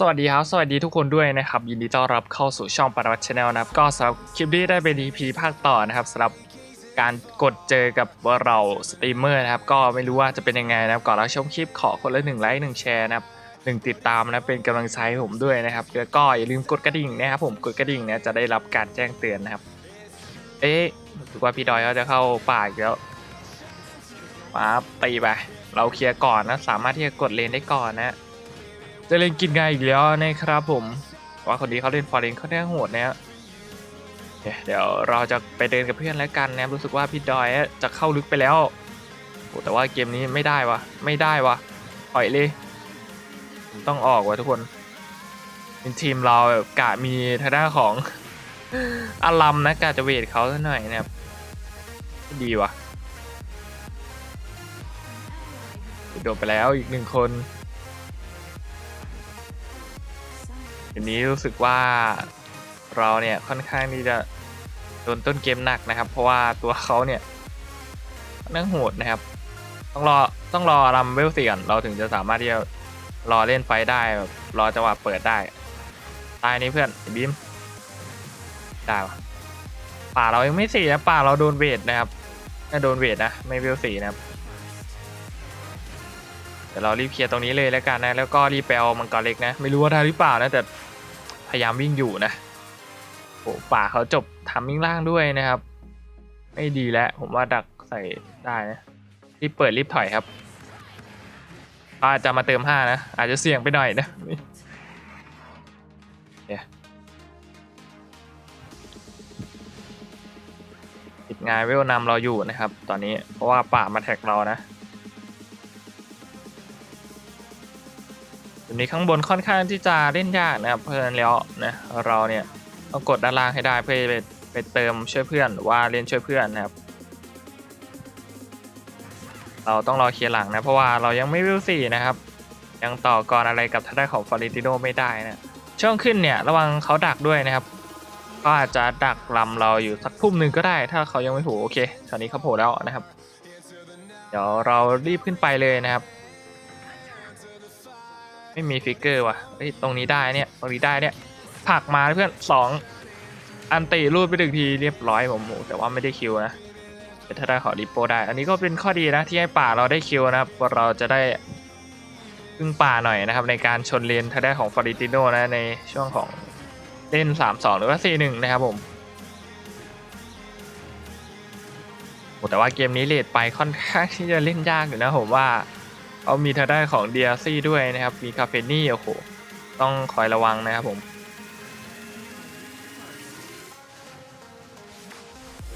สวัสดีครับ สวัสดีทุกคนด้วยนะครับ ยินดีต้อนรับเข้าสู่ช่องปารวัตชแนลนะครับ ก็สำหรับคลิปนี้ได้เป็น EP ภาคต่อนะครับสำหรับการกดเจอกับเราสตรีมเมอร์นะครับ ก็ไม่รู้ว่าจะเป็นยังไงนะครับ ก่อนเราชมคลิปขอคนละหนึ่งไลค์หนึ่งแชร์นะครับหนึ่งติดตามนะเป็นกำลังใจให้ผมด้วยนะครับแล้วก็อย่าลืมกดกระดิ่งนะครับผมกดกระดิ่งเนี่ยจะได้รับการแจ้งเตือนนะครับ เอ๊ะรู้สึกว่าพี่ดอยเขาจะเข้าป่าอีกแล้วมาตีไปเราเคลียร์ก่อนนะสามารถที่จะกดเลนได้ก่อนนะ จะเล่นกินไงอีกแล้วนะครับผม ว่าคนนี้เขาเล่นฟอร์เรนเขาได้โหดนะเนี่ยเดี๋ยวเราจะไปเดินกับเพื่อนแล้วกันนะรู้สึกว่าพี่ดอยจะเข้าลึกไปแล้วโอ้แต่ว่าเกมนี้ไม่ได้วะไม่ได้วะปล่อยเลยต้องออกวะทุกคนเป็นทีมเราแบบกะมีทางด้านของอารัมนะกะจะเวทเขาซะหน่อยนะครับดีวะโดนไปแล้วอีกหนึ่งคน ทีนี้รู้สึกว่าเราเนี่ยค่อนข้างที่จะโดนต้นเกมหนักนะครับ เพราะว่าตัวเขาเนี่ยนั่งโหดนะครับ ต้องรอต้องรอรัมเวลสี่ก่อนเราถึงจะสามารถที่จะรอเล่นไฟได้แบบรอจังหวะเปิดได้ตายนี่เพื่อนบีมได้ป่าเรายังไม่สี่นะป่าเราโดนเวทนะครับถ้าโดนเวทนะไม่เวลสี่นะครับ ดี๋ยวเรารีบเคลียร์ตรงนี้เลยแล้วกันนะแล้วก็รีบไปเอามังกรเล็กนะ ไม่รู้ว่าได้หรือเปล่านะแต่พยายามวิ่งอยู่นะโอ้ป่าเขาจบทำวิ่งล่างด้วยนะครับ ไม่ดีแล้วผมว่าดักใส่ได้นะรีบเปิดรีบถอยครับอาจจะมาเติมห้านะอาจจะเสี่ยงไปหน่อยนะเนี่ยติดงานเวลนำเราอยู่นะครับ ตอนนี้เพราะว่าป่ามาแท็กเรานะ จุดนี้ข้างบนค่อนข้างที่จะเล่นยากนะครับ เพราะฉะนั้นแล้วนะเราเนี่ยต้องกดด้านล่างให้ได้เพื่อไปไปเติมช่วยเพื่อนหรือว่าเล่นช่วยเพื่อนนะครับ เราต้องรอเคลียร์หลังนะเพราะว่าเรายังไม่วิวสี่นะครับ ยังต่อกรอะไรกับทางด้านของฟอริติโนไม่ได้นะช่วงขึ้นเนี่ยระวังเขาดักด้วยนะครับก็อาจจะดักลำเราอยู่สักพุ่มหนึ่งก็ได้ ถ้าเขายังไม่โผล่โอเคตอนนี้เขาโผล่แล้วนะครับ เดี๋ยวเรารีบขึ้นไปเลยนะครับ ไม่มีฟิกเกอร์ว่ะเฮ้ยตรงนี้ได้เนี่ยตรงนี้ได้เนี่ยผักมาเพื่อนสองอันตีรูดไปถึงทีเรียบร้อยผมโอ้แต่ว่าไม่ได้คิวนะแต่ถ้าได้ขอริปโปได้ อันนี้ก็เป็นข้อดีนะที่ให้ป่าเราได้คิวนะครับว่าเราจะได้พึ่งป่าหน่อยนะครับ ในการชนเลนถ้าได้ของฟอริติโนนะในช่วงของเล่น 3-2 หรือว่า 4-1 นะครับผมแต่ว่าเกมนี้เลดไปค่อนข้างที่จะเล่นยากอยู่นะผมว่า เขามีทางด้านของ DLC ด้วยนะครับ มีคาเฟนี่โอ้โห ต้องคอยระวังนะครับผม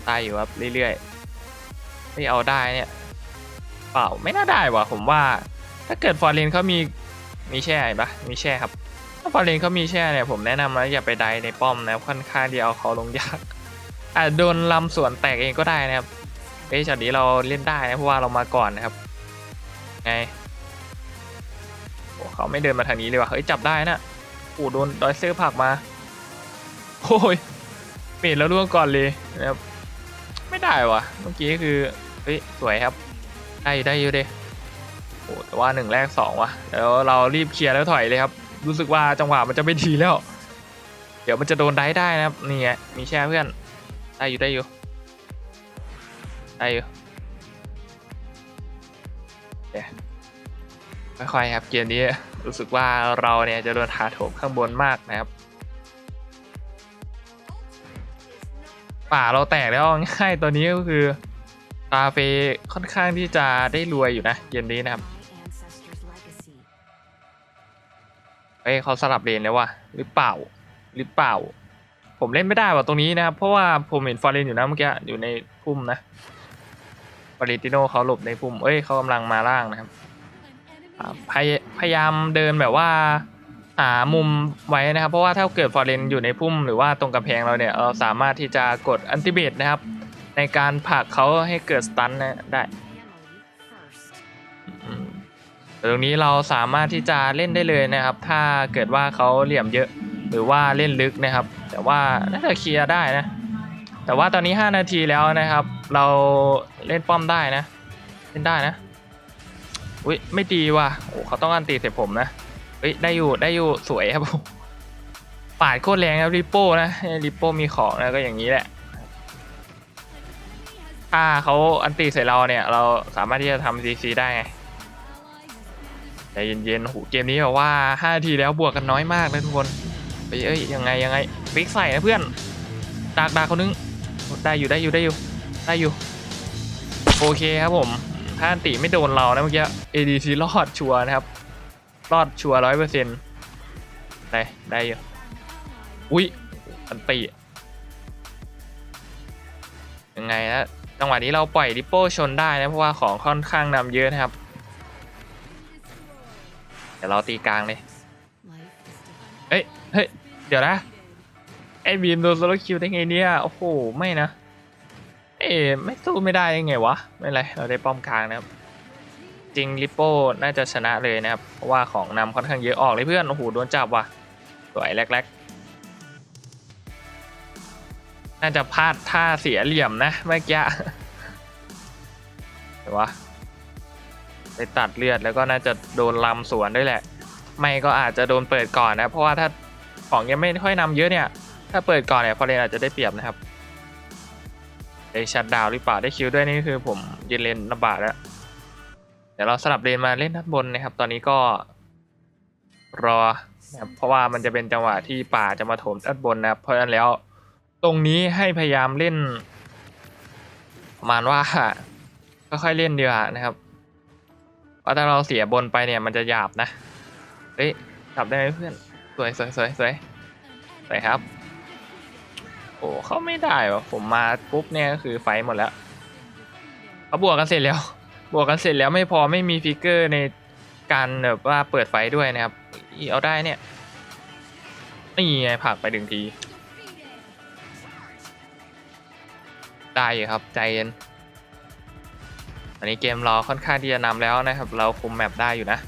ตายอยู่ครับเรื่อยๆไม่เอาได้เนี่ย เปล่าไม่น่าได้ว่ะผมว่า ถ้าเกิดฟอร์เรนเขามีมีแช่ปะมีแช่ครับ ถ้าฟอร์เรนเขามีแช่เนี่ยผมแนะนำแล้วอย่าไปไดในป้อมนะค่อนข้างที่เอาเขาลงยากอาจโดนลำสวนแตกเองก็ได้นะครับเอ้ยช็อตนี้เราเล่นได้นะเพราะว่าเรามาก่อนนะครับ ไง เขาไม่เดินมาทางนี้เลยว่ะเฮ้ยจับได้นะโอ้โดนดอยเซอร์ผักมาโอ้ยเมดแล้วล่วงก่อนเลยนะครับไม่ได้ว่ะเมื่อกี้คือเฮ้ยสวยครับได้ได้อยู่เด้โอ้แต่ว่าหนึ่งแรกสองว่ะเดี๋ยวเรารีบเคลียร์แล้วถอยเลยครับ รู้สึกว่าจังหวะมันจะไม่ดีแล้ว เดี๋ยวมันจะโดนได้ได้นะครับนี่ไงมีแช่เพื่อนได้อยู่ได้อยู่ได้อยู่เดี๋ยว ค่อยๆครับเกมนี้รู้สึกว่าเราเนี่ยจะโดนถาโถมข้างบนมากนะครับ ป่าเราแตกแล้วง่ายตัวนี้ก็คือตาเฟค่อนข้างที่จะได้รวยอยู่นะเกมนี้นะครับเฮ้ยเขาสลับเลนแล้ววะหรือเปล่าหรือเปล่า ผมเล่นไม่ได้ว่ะตรงนี้นะครับ เพราะว่าผมเห็นฟอร์เรนอยู่นะเมื่อกี้อยู่ในพุ่มนะฟอร์เรนติโนเขาหลบในพุ่มเอ้ยเขากำลังมาล่างนะครับ พยพยายามเดินแบบว่าหามุมไว้นะครับ เพราะว่าถ้าเกิดฟอร์เรนอยู่ในพุ่มหรือว่าตรงกำแพงเราเนี่ยเราสามารถที่จะกดอันติเบตนะครับ ในการผลักเขาให้เกิดสตันนะได้ตรงนี้เราสามารถที่จะเล่นได้เลยนะครับ ถ้าเกิดว่าเขาเหลี่ยมเยอะหรือว่าเล่นลึกนะครับ แต่ว่าน่าจะเคลียร์ได้นะ แต่ว่าตอนนี้ 5 นาทีแล้วนะครับ เราเล่นป้อมได้นะ เล่นได้นะ อุ้ยไม่ดีว่ะโอ้เขาต้องอันตีเสร็จผมนะเฮ้ยได้อยู่ได้อยู่สวยครับผมปาดโคตรแรงครับริปโป้นะริปโป้มีของนะก็อย่างนี้แหละถ้าเขาอันตีใส่เราเนี่ย เราสามารถที่จะทำซีซีได้ไงใจเย็นๆโหเกมนี้แบบว่า5นาทีแล้วบวกกันน้อยมากเลยทุกคนเอ้ยเอ้ยยังไงยังไงฟิกใส่นะเพื่อนดากดากคนนึงได้อยู่ได้อยู่ได้อยู่ได้อยู่ โอเคครับผม ถ้าอันติไม่โดนเรานะเมื่อกี้ ADC รอดชัวร์นะครับ รอดชัวร้อยเปอร์เซ็นต์ได้ได้อยู่อุ้ยอันติยังไงนะจังหวะนี้เราปล่อยริปโป้ชนได้นะ เพราะว่าของค่อนข้างนำเยอะนะครับ เดี๋ยวเราตีกลางเลย เฮ้ย เฮ้ย เดี๋ยวนะ ไอ้บีมโดนโซโลคิวได้ไงเนี่ย โอ้โห ไม่นะ เอ๊ไม่สู้ไม่ได้ยังไงวะ ไม่ไรเราได้ป้อมกลางนะครับ จริงลิปโป้น่าจะชนะเลยนะครับ เพราะว่าของนำค่อนข้างเยอะออกเลยเพื่อน โอ้โหโดนจับว่ะสวยแรกๆ น่าจะพลาดท่าเสียเหลี่ยมนะเมื่อกี้แต่ว่าไปตัดเลือดแล้วก็น่าจะโดนลำสวนด้วยแหละ ไม่ก็อาจจะโดนเปิดก่อนนะ เพราะว่าถ้าของยังไม่ค่อยนำเยอะเนี่ย ถ้าเปิดก่อนเนี่ยฟอเรนอาจจะได้เปรียบนะครับ ได้ชัดดาวหรือเปล่าได้คิวด้วยนี่คือผมยืนเลนลำบากแล้ว เดี๋ยวเราสลับเลนมาเล่นด้านบนนะครับ ตอนนี้ก็ รอนะครับเพราะว่ามันจะเป็นจังหวะที่ป่าจะมาโถมด้านบนนะครับ เพราะฉะนั้นแล้ว ตรงนี้ให้พยายามเล่นประมาณว่าค่อยๆเล่นดีกว่านะครับเพราะถ้าเราเสียบนไปเนี่ยมันจะหยาบนะ เฮ้ยจับได้ไหมเพื่อน สวยสวยสวยสวยสวยครับ อ้เขาไม่ได้วะผมมาปุ๊บเนี่ยก็คือไฟหมดแล้วเขาบวกกันเสร็จแล้ว บวกกันเสร็จแล้วไม่พอไม่มีฟิกเกอร์ในการแบบว่าเปิดไฟด้วยนะครับเอาได้เนี่ยนี่ไงผักไปดึงที ได้ครับ ใจเย็นอันนี้เกมเราค่อนข้างที่จะนำแล้วนะครับ เราคุมแมปได้อยู่นะ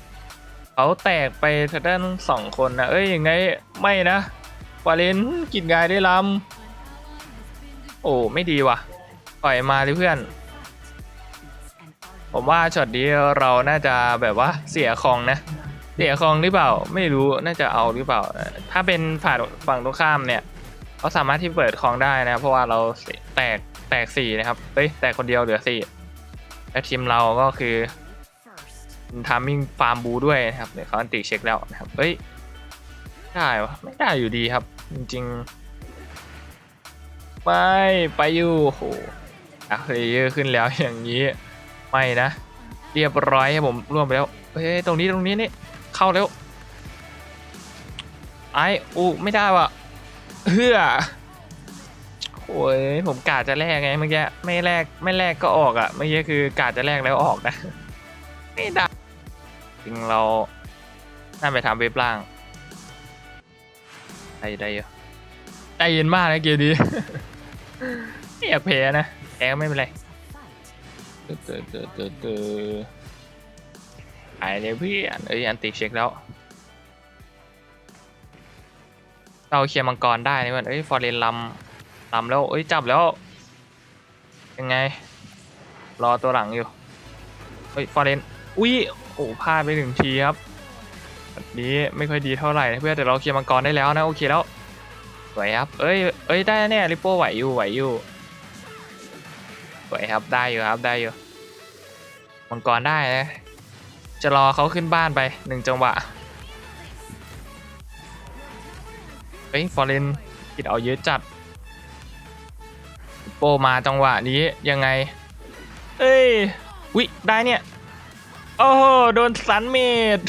เขาแตกไปทางด้านสองคนนะเอ้ยยังไงไม่นะวาเลนกินกายได้ลำ โอ้ไม่ดีว่ะ ปล่อยมาเลยเพื่อน ผมว่าช็อตนี้เราน่าจะแบบว่าเสียของนะ เสียของหรือเปล่า ไม่รู้น่าจะเอาหรือเปล่า ถ้าเป็นฝ่ายฝั่งตรงข้ามเนี่ยเขาสามารถที่เปิดของได้นะ เพราะว่าเราแตกแตกสี่นะครับเฮ้ยแตกคนเดียวเหลือสี่และทีมเราก็คือทามมิ่งฟาร์มบูด้วยนะครับเดี๋ยวเขาอันติเช็คแล้วนะครับเฮ้ยได้วะไม่ได้อยู่ดีครับ จริงๆ ไม่ไปอยู่โอ้โหอัพเพลเยอร์ขึ้นแล้วอย่างนี้ ไม่นะ เรียบร้อยผมร่วมไปแล้วเฮ้ยตรงนี้ตรงนี้นี่เข้าแล้วไออูไม่ได้ว่ะเฮือโอ้ยผมกาจะแลกไงเมื่อกี้ไม่แลกไม่แลกก็ออกอะเมื่อกี้คือกาจะแลกแล้วออกนะไม่ได้จริงเราน่าไปทำเว็บล่างได้ได้เยอะใจเย็นมากนะเกมนี้ ไม่อยากแพ้นะแพ้ก็ไม่เป็นไรเตอเตอเตอเตอเตอหายเลยพื่อนเอ้ยอันติเช็คแล้ว เราเคลียร์มังกรได้นี่มันเอ้ยฟอร์เรนลำลำแล้วเอ้ยจับแล้ว ยังไง รอตัวหลังอยู่เฮ้ยฟอร์เรนอุ้ยโอ้พลาดไปหนึ่งทีครับแบบนี้ไม่ค่อยดีเท่าไหร่นะเพื่อนแต่เราเคลียร์มังกรได้แล้วนะโอเคแล้ว สวยครับ เอ้ย เอ้ย ได้แน่ริปโป้ไหวอยู่ ไหวอยู่ สวยครับ ได้อยู่ครับ ได้อยู่ มังกรได้นะ จะรอเขาขึ้นบ้านไปหนึ่งจังหวะ เฮ้ย ฟอร์เรนคิดเอาเยอะจัดริปโป้มาจังหวะนี้ยังไง เอ้ย วิได้เนี่ย โอ้โห โดนสันเมด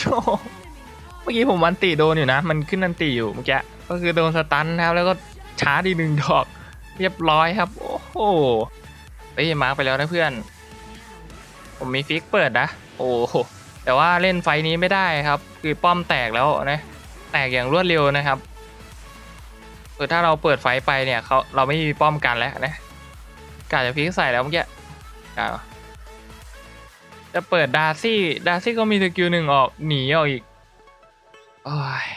เมื่อกี้ผมอันติโดนอยู่นะ มันขึ้นอันติอยู่เมื่อกี้ ก็คือโดนสตันนะครับ แล้วก็ช้าดีหนึ่งดอก เรียบร้อยครับ โอ้โหเฮ้ยมาร์กไปแล้วนะเพื่อน ผมมีฟิกเปิดนะ โอ้โหแต่ว่าเล่นไฟนี้ไม่ได้ครับ คือป้อมแตกแล้วนะแตกอย่างรวดเร็วนะครับคือถ้าเราเปิดไฟไปเนี่ยเขาเราไม่มีป้อมกันแล้วนะกาจะฟิกใส่แล้วเมื่อกี้กาจะเปิดดาร์ซี่ดาร์ซี่ก็มีสกิลหนึ่งออกหนีออกอีกโอ้ย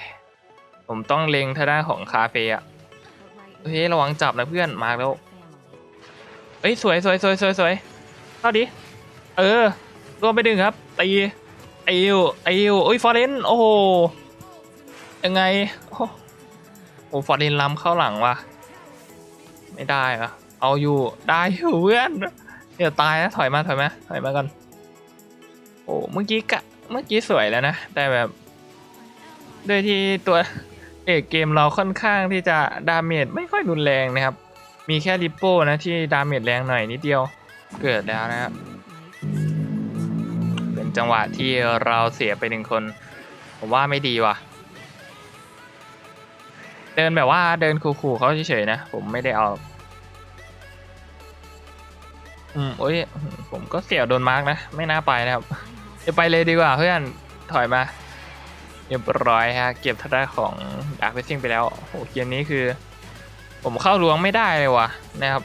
ผมต้องเล็งทางด้านของคาเฟ่อะเฮ้ยระวังจับนะเพื่อนมาแล้วเอ้ยสวยสวยสวยสวยสวยเข้าดิ เออรวมไปดึงครับตีไอวไอวโอ้ยฟอร์เรนโอ้โหยังไงโอ้โหฟอร์ดินล้ำเข้าหลังว่ะไม่ได้อะเอาอยู่ได้อยู่เพื่อนเดี๋ยวตายนะถอยมาถอยมาถอยมาก่อนโอ้เมื่อกี้กะเมื่อกี้สวยแล้วนะ แต่แบบ ด้วยที่ตัว เอกเกมเราค่อนข้างที่จะดาเมจไม่ค่อยรุนแรงนะครับ มีแค่ริปโป้นะที่ดาเมจแรงหน่อยนิดเดียวเกิดแล้วนะครับ เป็นจังหวะที่เราเสียไปหนึ่งคน ผมว่าไม่ดีว่ะ เดินแบบว่าเดินขู่ๆเขาเฉยๆนะ ผมไม่ได้เอา อืมโอ้ย ผมก็เสียวโดนมาร์กนะ ไม่น่าไปนะครับ จะไปเลยดีกว่าเพื่อน ถอยมา เรียบร้อยฮะ เก็บทางด้านของดาร์คเฟซิ่งไปแล้วโอ้เกมนี้คือ ผมเข้าล้วงไม่ได้เลยว่ะนะครับ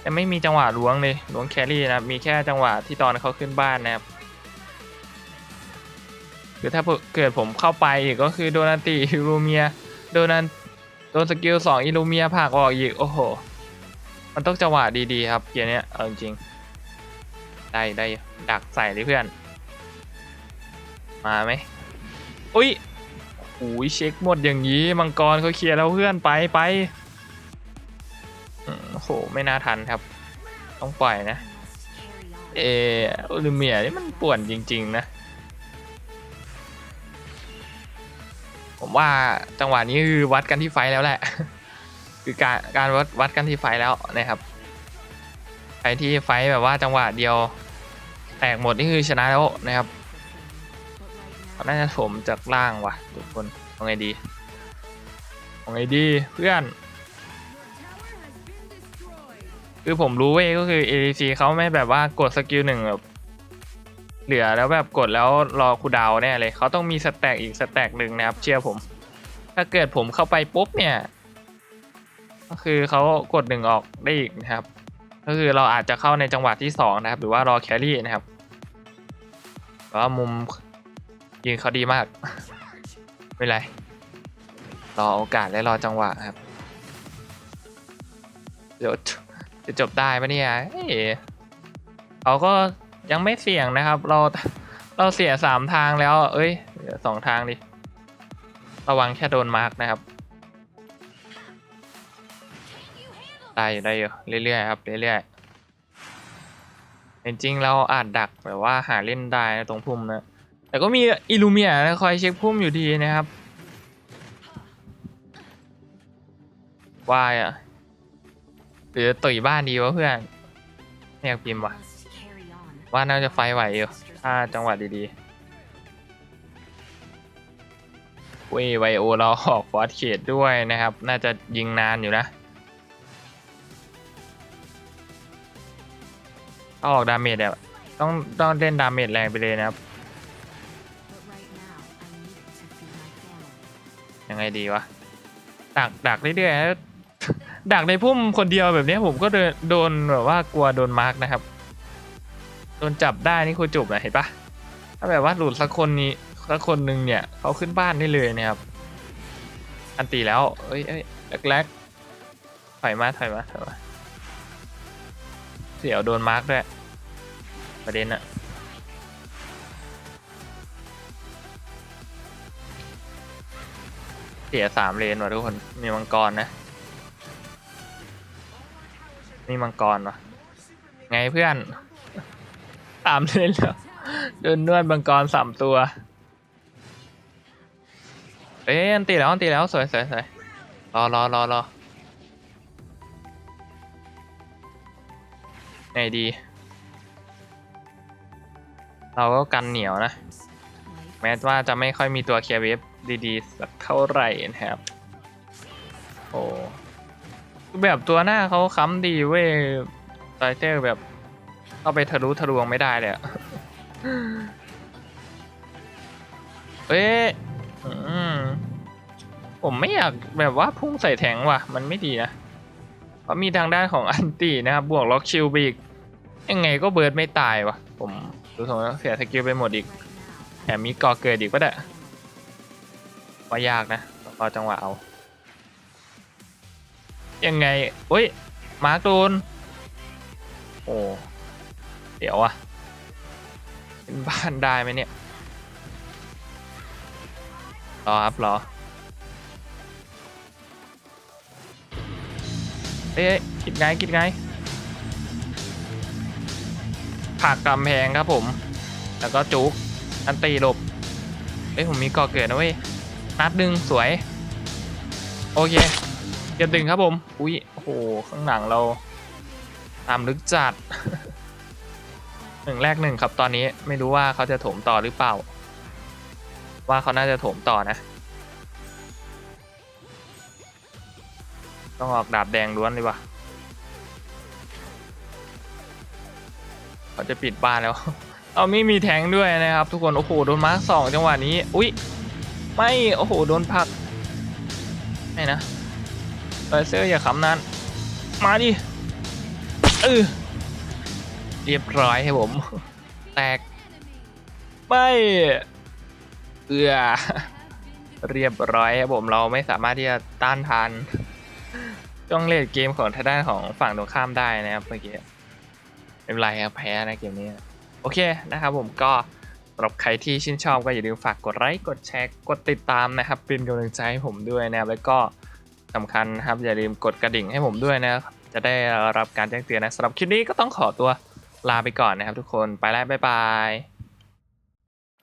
แต่ไม่มีจังหวะล้วงเลยล้วงแครี่นะครับมีแค่จังหวะที่ตอนเขาขึ้นบ้านนะครับคือถ้าเกิดผมเข้าไปอีกก็คือโดนันติอิลูเมียโดนันโดนสกิลสองอิลูเมียผักออกอีก โอ้โห มันต้องจังหวะดีๆครับเกมเนี้ยเอาจริงๆได้ได้ดักใส่เลยเพื่อน มาไหม อุ้ยโอ้ยเช็คหมดอย่างนี้มังกรเขาเคลียร์แล้วเพื่อนไปไปโอ้โหไม่น่าทันครับ ต้องปล่อยนะ เออลูเมียนี่มันป่วนจริง ๆ นะ ผมว่าจังหวะนี้คือวัดกันที่ไฟแล้วแหละ คือการการวัดวัดกันที่ไฟแล้วนะครับใครที่ไฟแบบว่าจังหวะเดียว แตกหมดนี่คือชนะแล้วนะครับ น่าจะผมจากล่างว่ะทุกคนเอาไงดีเอาไงดีเพื่อน คือผมรู้เว้ยก็คือ ADC เขาไม่แบบว่ากดสกิลหนึ่งแบบเหลือแล้วแบบกดแล้วรอคูดาวน์แน่เลยเขาต้องมีสแต็กอีกสแต็กหนึ่งนะครับ เชื่อผม ถ้าเกิดผมเข้าไปปุ๊บเนี่ย ก็คือเขากดหนึ่งออกได้อีกนะครับ ก็คือเราอาจจะเข้าในจังหวะที่สองนะครับ หรือว่ารอแครี่นะครับแต่ว่ามุม ยิงเขาดีมาก ไม่ไร รอโอกาสและรอจังหวะครับ เดี๋ยวจะจบได้ปะเนี่ยเขาก็ยังไม่เสี่ยงนะครับ เราเราเสียสามทางแล้ว เอ้ยสองทางดิ ระวังแค่โดนมาร์กนะครับได้อยู่ได้อยู่เรื่อยๆครับเรื่อยๆจริงๆเราอาจดักแบบว่าหาเล่นได้ตรงพุ่มนะ แต่ก็มีอิลูเมียคอยเช็คพุ่มอยู่ดีนะครับวายอะหรือตุ๋ยบ้านดีวะเพื่อนไม่อยากพิมพ์ว่ะว่าน่าจะไฟไหวอยู่ถ้าจังหวะดีๆเว้ยไวโอเราออกฟอร์สเขตด้วยนะครับ น่าจะยิงนานอยู่นะถ้าออกดาเมจแบบต้องต้องเล่นดาเมจแรงไปเลยนะครับ ไงดีวะ ดักดักเรื่อยๆดักในพุ่มคนเดียวแบบนี้ผมก็โดนแบบว่ากลัวโดนมาร์กนะครับ โดนจับได้นี่คือจบนะเห็นปะถ้าแบบว่าหลุดสักคนนี้สักคนหนึ่งเนี่ยเขาขึ้นบ้านได้เลยนะครับ อันตีแล้ว เอ้ยเอ้ยแรกๆถอยมาถอยมาถอยมาเสียวโดนมาร์กด้วยประเด็นอะ เสียสามเลนว่ะทุกคน มีมังกรนะ มีมังกรว่ะไงเพื่อนสามเลนแล้วเดินนวดมังกรสามตัวเอ้ยอันตีแล้วอันตีแล้วสวยสวยสวยรอรอรอรอไงดี เราก็กันเหนียวนะ แม้ว่าจะไม่ค่อยมีตัวเคลียร์เวฟ ดีๆ สักเท่าไหร่นะครับ โอ้แบบตัวหน้าเขาค้ำดีเว้ยไตเตอร์แบบเข้าไปทะลุทะลวงไม่ได้เลยอะเอ้ยอืมผมไม่อยากแบบว่าพุ่งใส่แทงว่ะ มันไม่ดีนะ เพราะมีทางด้านของอันตีนะครับ บวกล็อกชิลไปอีกยังไงก็เบิร์ดไม่ตายว่ะ ผมดูสงแล้วเสียสกิลไปหมดอีกแถมมีก่อเกิดอีกก็ได้ ว่ายากนะรอจังหวะเอา ยังไงเฮ้ย มาร์กโดน โอ้ เดี๋ยวอะเป็นบ้านได้ไหมเนี่ย รอครับรอเอ๊ะกิดไงกิดไงผักกำแพงครับผม แล้วก็จุกอันตีหลบเอ้ยผมมีก่อเกิดนะเว้ย นัดหนึ่งสวย โอเคเก็บดึงครับผม อุ้ยโอ้โห ข้างหลังเรา ตามลึกจัดหนึ่งแรกหนึ่งครับตอนนี้ไม่รู้ว่าเขาจะโถมต่อหรือเปล่า ว่าเขาน่าจะโถมต่อนะ ต้องออกดาบแดงล้วนเลยว่ะเขาจะปิดบ้านแล้ว เอาไม่มีแทงด้วยนะครับ ทุกคน โอ้โหโดนมาร์คสองจังหวะนี้ อุ้ย ไม่ โอ้โห โดนผัก ไม่นะเลเซอร์อย่าขำนาน มาดิเออเรียบร้อยให้ผม แตก ไม่เอือเรียบร้อยครับผมเราไม่สามารถที่จะต้านทานช่วงเลดเกมของทางด้านของฝั่งตรงข้ามได้นะครับเมื่อกี้ไม่เป็นไรครับแพ้นะเกมนี้ โอเคนะครับผมก็ สำหรับใครที่ชื่นชอบก็อย่าลืมฝากกดไลค์กดแชร์กดติดตามนะครับ เป็นกำลังใจให้ผมด้วยนะครับ แล้วก็สำคัญนะครับ อย่าลืมกดกระดิ่งให้ผมด้วยนะครับจะได้รับการแจ้งเตือนนะสำหรับคลิปนี้ก็ต้องขอตัวลาไปก่อนนะครับทุกคนไปแล้วบ๊ายบาย